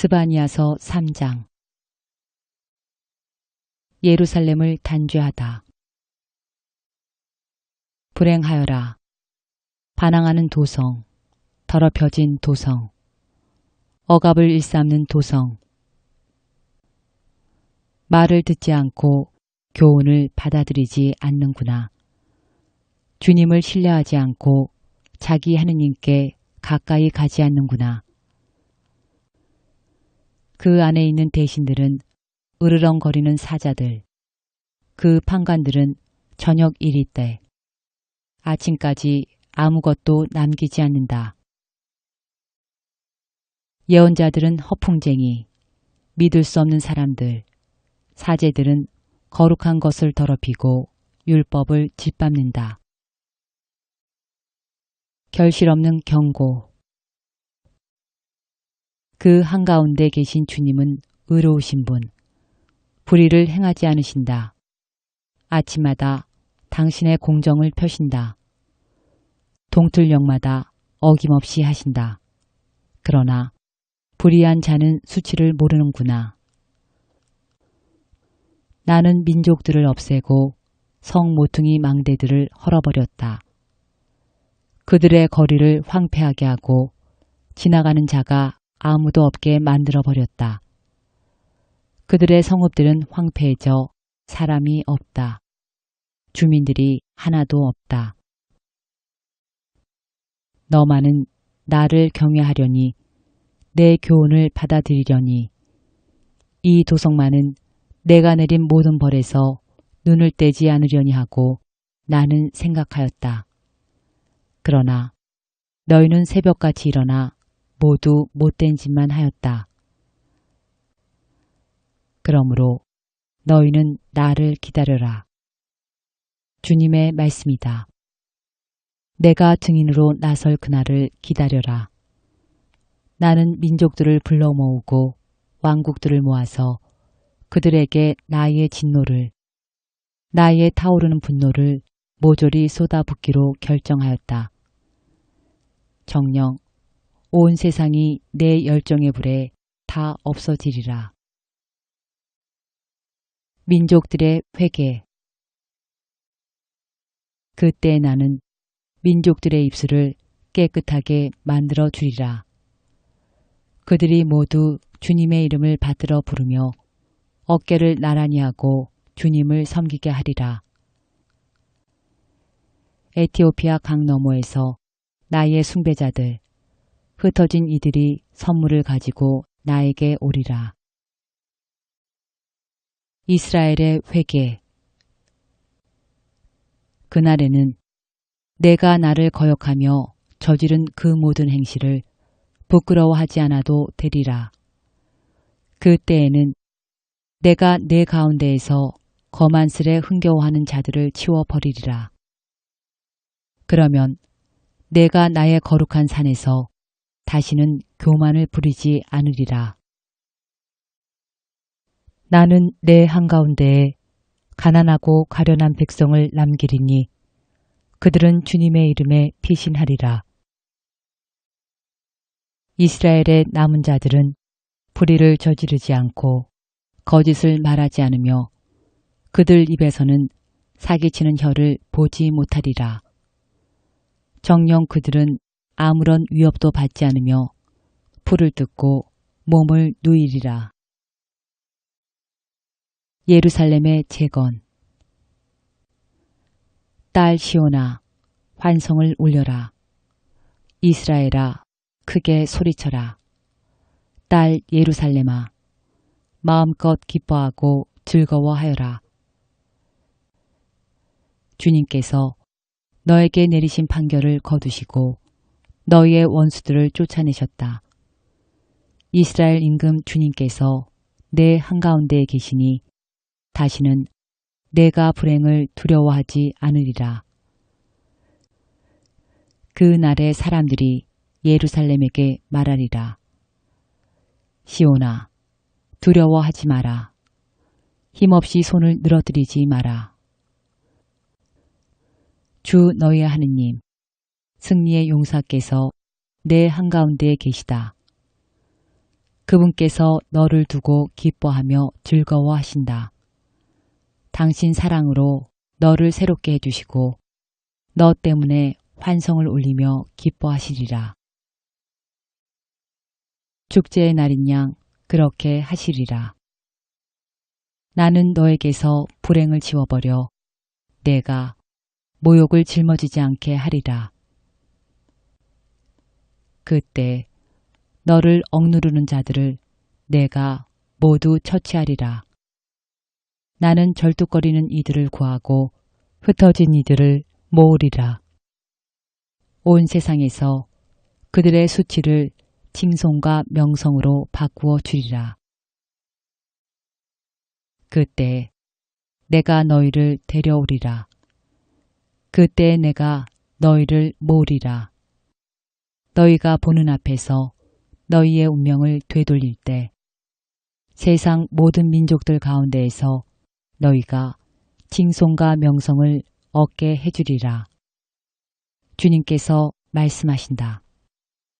스바니아서 3장 예루살렘을 단죄하다. 불행하여라. 반항하는 도성, 더럽혀진 도성, 억압을 일삼는 도성, 말을 듣지 않고 교훈을 받아들이지 않는구나. 주님을 신뢰하지 않고 자기 하느님께 가까이 가지 않는구나. 그 안에 있는 대신들은 으르렁거리는 사자들, 그 판관들은 저녁 이리 때 아침까지 아무것도 남기지 않는다. 예언자들은 허풍쟁이, 믿을 수 없는 사람들, 사제들은 거룩한 것을 더럽히고 율법을 짓밟는다. 결실 없는 경고 그 한가운데 계신 주님은 의로우신 분, 불의를 행하지 않으신다. 아침마다 당신의 공정을 펴신다. 동틀령마다 어김없이 하신다. 그러나 불의한 자는 수치를 모르는구나. 나는 민족들을 없애고 성 모퉁이 망대들을 헐어버렸다. 그들의 거리를 황폐하게 하고 지나가는 자가 아무도 없게 만들어 버렸다. 그들의 성읍들은 황폐해져 사람이 없다. 주민들이 하나도 없다. 너만은 나를 경외하려니 내 교훈을 받아들이려니 이 도성만은 내가 내린 모든 벌에서 눈을 떼지 않으려니 하고 나는 생각하였다. 그러나 너희는 새벽같이 일어나 모두 못된 짓만 하였다. 그러므로 너희는 나를 기다려라. 주님의 말씀이다. 내가 증인으로 나설 그날을 기다려라. 나는 민족들을 불러 모으고 왕국들을 모아서 그들에게 나의 진노를 나의 타오르는 분노를 모조리 쏟아붓기로 결정하였다. 정령 온 세상이 내 열정의 불에 다 없어지리라. 민족들의 회개 그때 나는 민족들의 입술을 깨끗하게 만들어 주리라. 그들이 모두 주님의 이름을 받들어 부르며 어깨를 나란히 하고 주님을 섬기게 하리라. 에티오피아 강 너머에서 나의 숭배자들, 흩어진 이들이 선물을 가지고 나에게 오리라. 이스라엘의 회개 그날에는 내가 나를 거역하며 저지른 그 모든 행실을 부끄러워하지 않아도 되리라. 그때에는 내가 내 가운데에서 거만스레 흥겨워하는 자들을 치워버리리라. 그러면 내가 나의 거룩한 산에서 다시는 교만을 부리지 않으리라. 나는 내 한가운데에 가난하고 가련한 백성을 남기리니 그들은 주님의 이름에 피신하리라. 이스라엘의 남은 자들은 불의를 저지르지 않고 거짓을 말하지 않으며 그들 입에서는 사기치는 혀를 보지 못하리라. 정령 그들은 아무런 위협도 받지 않으며 풀을 뜯고 몸을 누이리라. 예루살렘의 재건 딸 시오나 환성을 울려라. 이스라엘아 크게 소리쳐라. 딸 예루살렘아 마음껏 기뻐하고 즐거워하여라. 주님께서 너에게 내리신 판결을 거두시고 너희의 원수들을 쫓아내셨다. 이스라엘 임금 주님께서 내 한가운데에 계시니 다시는 내가 불행을 두려워하지 않으리라. 그 날에 사람들이 예루살렘에게 말하리라. 시오나, 두려워하지 마라. 힘없이 손을 늘어뜨리지 마라. 주 너의 하느님, 승리의 용사께서 내 한가운데에 계시다. 그분께서 너를 두고 기뻐하며 즐거워하신다. 당신 사랑으로 너를 새롭게 해주시고 너 때문에 환성을 울리며 기뻐하시리라. 축제의 날인 양 그렇게 하시리라. 나는 너에게서 불행을 지워버려 내가 모욕을 짊어지지 않게 하리라. 그때 너를 억누르는 자들을 내가 모두 처치하리라. 나는 절뚝거리는 이들을 구하고 흩어진 이들을 모으리라. 온 세상에서 그들의 수치를 칭송과 명성으로 바꾸어 주리라. 그때 내가 너희를 데려오리라. 그때 내가 너희를 모으리라. 너희가 보는 앞에서 너희의 운명을 되돌릴 때 세상 모든 민족들 가운데에서 너희가 칭송과 명성을 얻게 해주리라. 주님께서 말씀하신다.